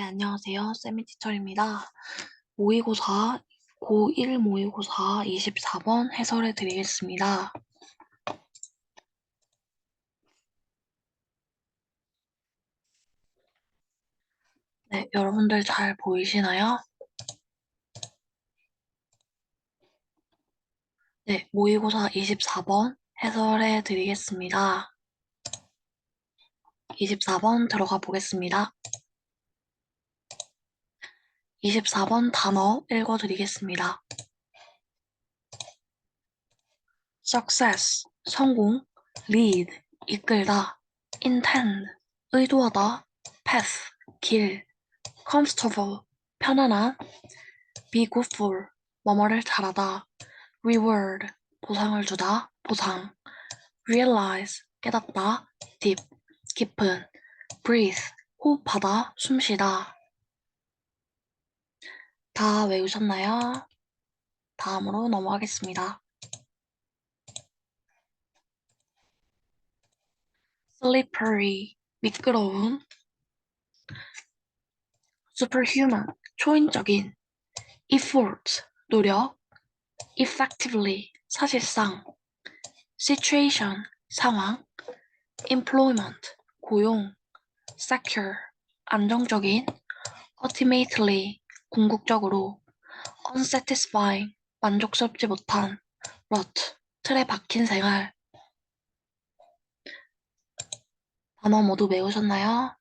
네, 안녕하세요. 세미티처입니다. 모의고사 고1 모의고사 24번 해설해 드리겠습니다. 네, 여러분들 잘 보이시나요? 네, 모의고사 24번 해설해 드리겠습니다. 24번 들어가 보겠습니다. 24번 단어 읽어 드리겠습니다. success, 성공, lead, 이끌다, intend, 의도하다, path, 길, comfortable, 편안한, be good for, 뭐뭐를 잘하다, reward, 보상을 주다, 보상, realize, 깨닫다, deep, 깊은, breathe, 호흡하다, 숨쉬다. 다 외우셨나요? 다음으로 넘어가겠습니다. slippery, 미끄러운, superhuman, 초인적인, effort, 노력, effectively, 사실상, situation, 상황, employment, 고용, secure, 안정적인, ultimately, 궁극적으로, unsatisfying, 만족스럽지 못한, rut, 틀에 박힌 생활. 단어 모두 외우셨나요?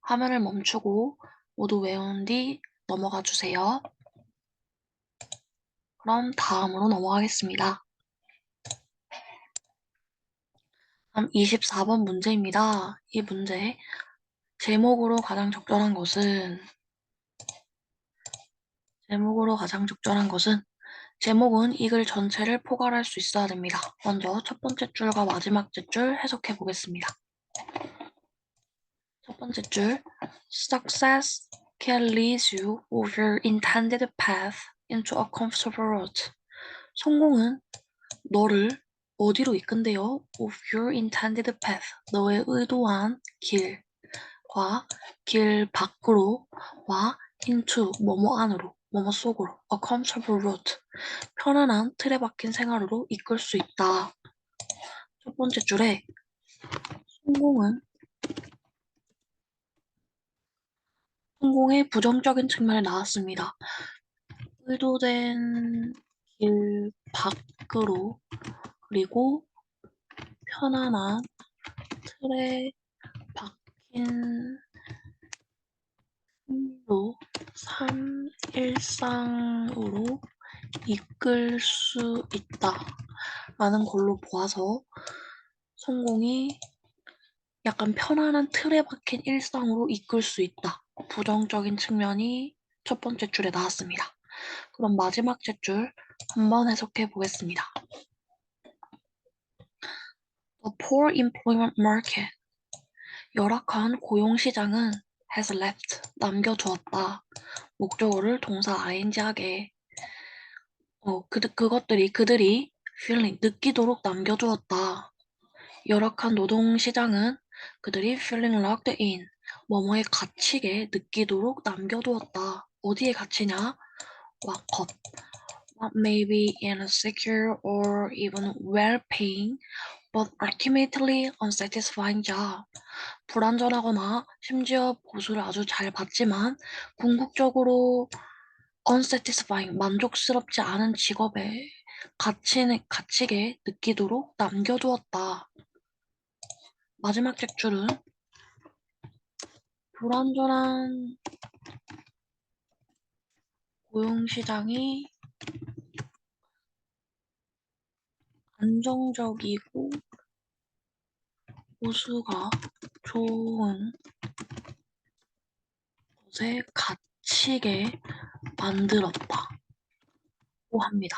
화면을 멈추고 모두 외운 뒤 넘어가 주세요. 그럼 다음으로 넘어가겠습니다. 다음 24번 문제입니다. 이 문제 제목으로 가장 적절한 것은 제목으로 가장 적절한 것은 제목은 이 글 전체를 포괄할 수 있어야 됩니다. 먼저 첫 번째 줄과 마지막 줄 해석해 보겠습니다. 첫 번째 줄 Success can lead you your intended path into a comfortable route. 성공은 너를 어디로 이끈대요? Of your intended path. 너의 의도한 길과 길 밖으로 와 into 뭐뭐 안으로 뭐뭐 속으로 a comfortable route. 편안한 틀에 박힌 생활으로 이끌 수 있다. 첫 번째 줄에 성공은 성공의 부정적인 측면이 나왔습니다. 의도된 길 밖으로 그리고 편안한 틀에 박힌 삶로 삶 일상으로 이끌 수 있다 라는 걸로 보아서 성공이 약간 편안한 틀에 박힌 일상으로 이끌 수 있다. 부정적인 측면이 첫 번째 줄에 나왔습니다. 그럼 마지막 줄 한번 해석해 보겠습니다. The poor employment market. 열악한 고용 시장은 has left. 남겨두었다. 목적어를 동사 ing하게. 어, 그, 그것들이, 그들이 feeling, 느끼도록 남겨두었다. 열악한 노동시장은 그들이 feeling locked in. 뭐뭐에 갇히게 느끼도록 남겨두었다. 어디에 갇히냐? lock up. What may be in a secure or even well-paying but ultimately unsatisfying job. 불안전하거나 심지어 보수를 아주 잘 받지만 궁극적으로 unsatisfying, 만족스럽지 않은 직업에 갇히는, 갇히게 느끼도록 남겨두었다. 마지막 tex줄은 불안전한 고용시장이 안정적이고 보수가 좋은 곳에 갇히게 만들었다고 합니다.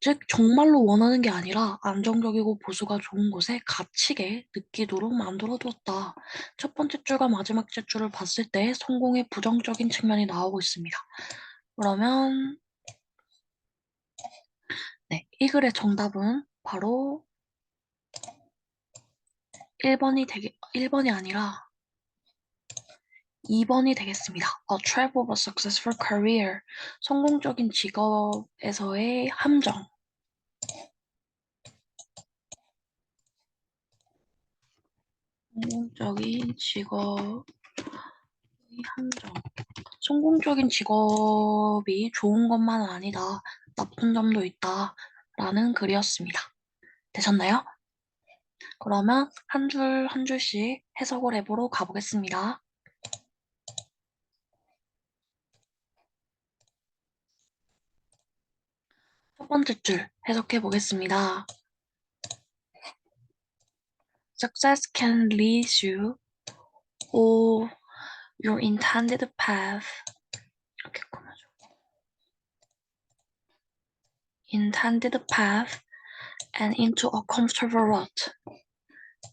즉 정말로 원하는 게 아니라 안정적이고 보수가 좋은 곳에 갇히게 느끼도록 만들어두었다. 첫 번째 줄과 마지막 줄을 봤을 때 성공의 부정적인 측면이 나오고 있습니다. 그러면 네, 이 글의 정답은 바로 1번이 되게 1번이 아니라 2번이 되겠습니다. A trap of a successful career. 성공적인 직업에서의 함정. 성공적인 직업 의 함정. 성공적인 직업이 좋은 것만 아니다. 나쁜 점도 있다. 라는 글이었습니다. 되셨나요? 그러면 한 줄 한 줄씩 해석을 해보러 가보겠습니다. 첫 번째 줄 해석해 보겠습니다. Success can lead you or your intended path 이렇게 꾸며줘. intended path and into a comfortable rut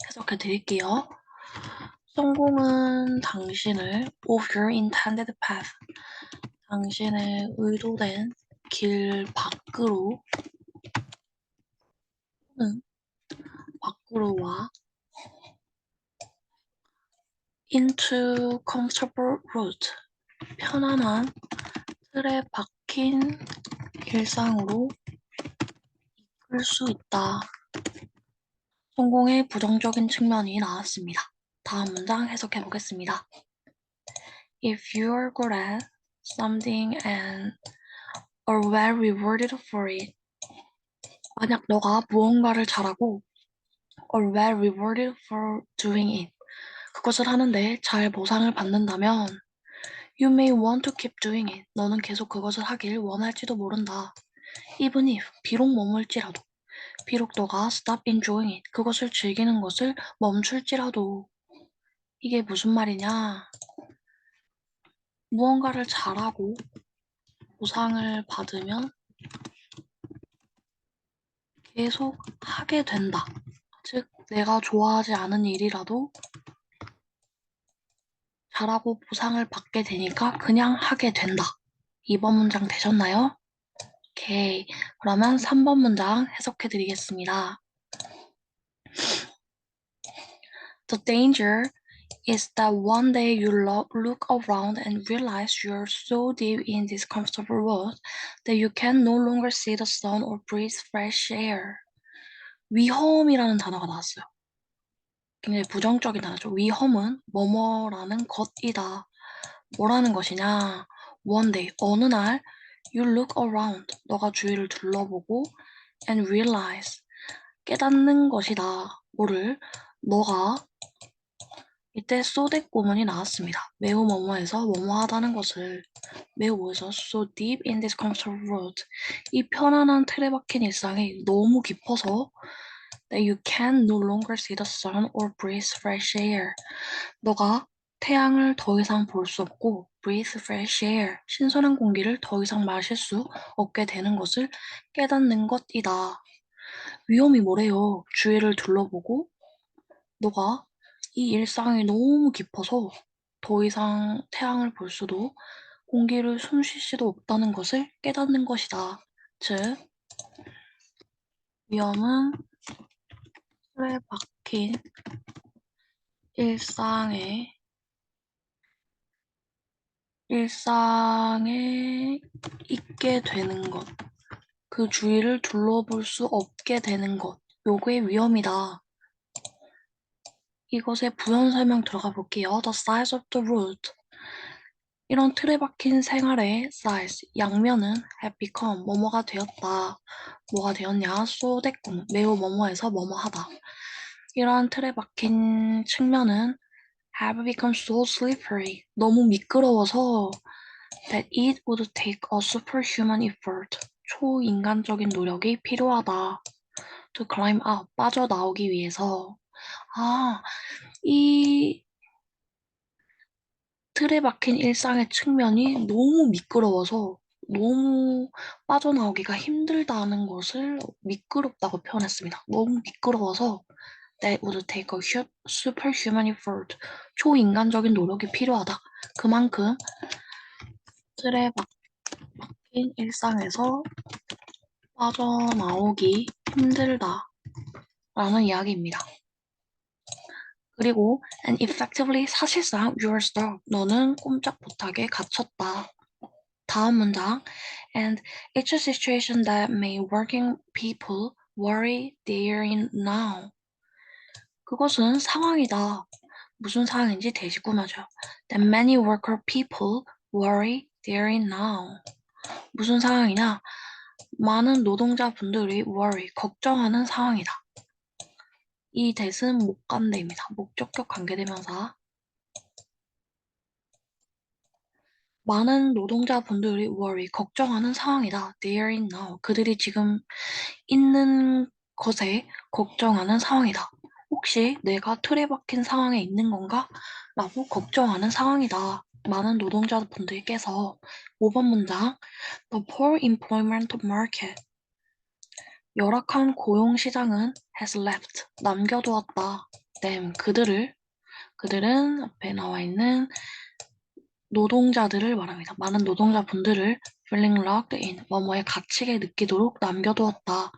해석해 드릴게요. 성공은 당신을 of your intended path 당신의 의도된 길 밖으로 또는 밖으로 와 into comfortable route 편안한 틀에 박힌 일상으로 이끌 수 있다. 성공의 부정적인 측면이 나왔습니다. 다음 문장 해석해 보겠습니다. If you are good at something and are well rewarded for it. 만약 너가 무언가를 잘하고 are well rewarded for doing it. 그것을 하는데 잘 보상을 받는다면 you may want to keep doing it. 너는 계속 그것을 하길 원할지도 모른다. even if 비록 머물지라도 비록 너가 stop enjoying it. 그것을 즐기는 것을 멈출지라도 이게 무슨 말이냐? 무언가를 잘하고 보상을 받으면 계속 하게 된다. 즉, 내가 좋아하지 않은 일이라도 잘하고 보상을 받게 되니까 그냥 하게 된다. 2번 문장 되셨나요? 오케이. 그러면 3번 문장 해석해 드리겠습니다. The danger is that one day you lo- look around and realize you're so deep in this comfortable world that you can no longer see the sun or breathe fresh air. 위험이라는 단어가 나왔어요. 굉장히 부정적인 단어죠. 위험은 뭐뭐라는 것이다. 뭐라는 것이냐? One day, 어느 날, you look around, 너가 주위를 둘러보고, and realize, 깨닫는 것이다. 뭐를? 너가 이때 소댓 구문이 나왔습니다. 매우 뭐뭐해서 뭐뭐하다는 것을 매우 뭐해서 so deep in this comfortable world 이 편안한 박힌 일상이 너무 깊어서 that you can no longer see the sun or breathe fresh air 너가 태양을 더 이상 볼 수 없고 breathe fresh air 신선한 공기를 더 이상 마실 수 없게 되는 것을 깨닫는 것이다. 위험이 뭐래요? 주위를 둘러보고 너가 이 일상이 너무 깊어서 더 이상 태양을 볼 수도 공기를 숨 쉴 수도 없다는 것을 깨닫는 것이다. 즉, 위험은 틀에 박힌 일상에 일상에 있게 되는 것, 그 주위를 둘러볼 수 없게 되는 것, 요게 위험이다. 이것의 부연 설명 들어가 볼게요. The size of the root. 이런 틀에 박힌 생활의 size, 양면은 have become, 뭐뭐가 되었다. 뭐가 되었냐? 됐군. 매우 뭐뭐해서 뭐뭐하다. 이러한 틀에 박힌 측면은 have become so slippery. 너무 미끄러워서 that it would take a superhuman effort. 초인간적인 노력이 필요하다. to climb out, 빠져나오기 위해서. 아, 이 틀에 박힌 일상의 측면이 너무 미끄러워서 너무 빠져나오기가 힘들다는 것을 미끄럽다고 표현했습니다. 너무 미끄러워서 that would take a hu- superhuman effort. 초인간적인 노력이 필요하다. 그만큼 틀에 박- 박힌 일상에서 빠져나오기 힘들다. 라는 이야기입니다. 그리고 and effectively 사실상 you're stuck. 너는 꼼짝 못하게 갇혔다. 다음 문장 and it's a situation that may working people worry they're in now. 그것은 상황이다. 무슨 상황인지 꾸며줘요. That many worker people worry they're in now. 무슨 상황이냐? 많은 노동자분들이 worry, 걱정하는 상황이다. 이 대은 목관대입니다. 목적격 관계대명사. 많은 노동자분들이 worry, 걱정하는 상황이다. They're in now. 그들이 지금 있는 것에 걱정하는 상황이다. 혹시 내가 틀에 박힌 상황에 있는 건가? 라고 걱정하는 상황이다. 많은 노동자분들께서 5번 문장 The poor employment market 열악한 고용 시장은 has left 남겨두었다. them 그들을 그들은 앞에 나와 있는 노동자들을 말합니다. 많은 노동자분들을 feeling locked in 뭐뭐에 갇히게 느끼도록 남겨두었다.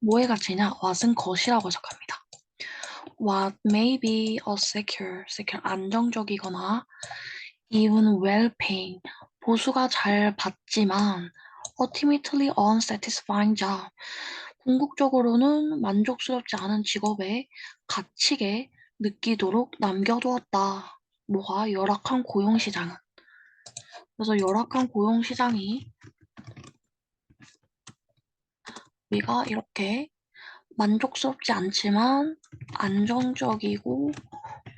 뭐에 갇히냐? what은 것이라고 해석합니다. what may be a secure, secure 안정적이거나 even well-paying 보수가 잘 받지만 ultimately unsatisfying job 궁극적으로는 만족스럽지 않은 직업에 갇히게 느끼도록 남겨두었다. 뭐가 열악한 고용시장은 그래서 열악한 고용시장이 우리가 이렇게 만족스럽지 않지만 안정적이고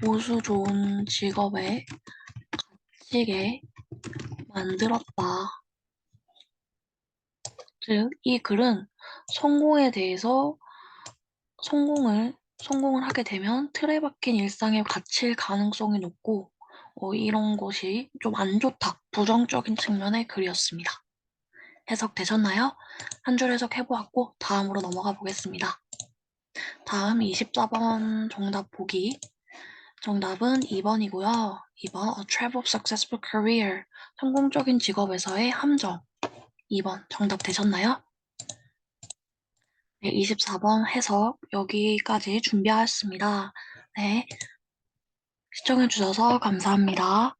보수 좋은 직업에 갇히게 만들었다. 즉, 이 글은 성공에 대해서 성공을 성공을 하게 되면 틀에 박힌 일상에 갇힐 가능성이 높고 어, 이런 것이 좀 안 좋다, 부정적인 측면의 글이었습니다. 해석되셨나요? 한 줄 해석해보았고 다음으로 넘어가 보겠습니다. 다음 24번 정답 보기. 정답은 2번이고요. 2번 A Trap of Successful Career 성공적인 직업에서의 함정 2번 정답 되셨나요? 네, 24번 해석 여기까지 준비하였습니다. 네, 시청해주셔서 감사합니다.